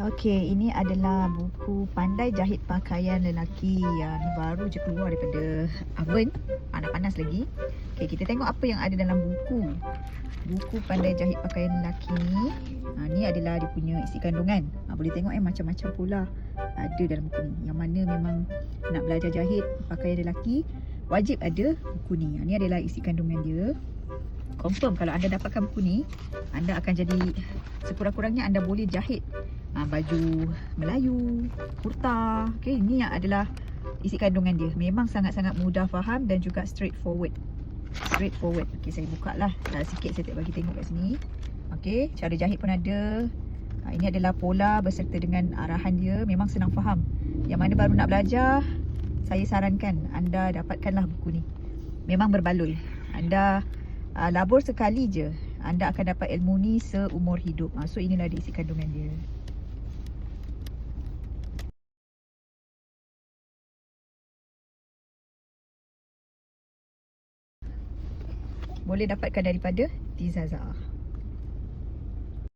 Okey, ini adalah buku Pandai Jahit Pakaian Lelaki yang baru je keluar daripada oven. Ah, nak panas lagi. Okey, kita tengok apa yang ada dalam buku. Buku Pandai Jahit Pakaian Lelaki ni. Ha, ni adalah dia punya isi kandungan. Ha, boleh tengok eh macam-macam pula ada dalam buku ni. Yang mana memang nak belajar jahit pakaian lelaki, wajib ada buku ni. Ha, ni adalah isi kandungan dia. Confirm kalau anda dapatkan buku ni, anda akan jadi sekurang-kurangnya anda boleh jahit ha, baju Melayu, kurta. Okey, ini yang adalah isi kandungan dia. Memang sangat-sangat mudah faham dan juga straightforward. Straightforward. Okey, saya buka lah. Dah sikit saya tak bagi tengok kat sini. Okey, cara jahit pun ada. Ha, ini adalah pola beserta dengan arahan dia. Memang senang faham. Yang mana baru nak belajar, saya sarankan anda dapatkanlah buku ni. Memang berbaloi. Anda uh, labur sekali je, anda akan dapat ilmu ni seumur hidup. Ha, so inilah dia isi kandungan dia. Boleh dapatkan daripada Tizaza.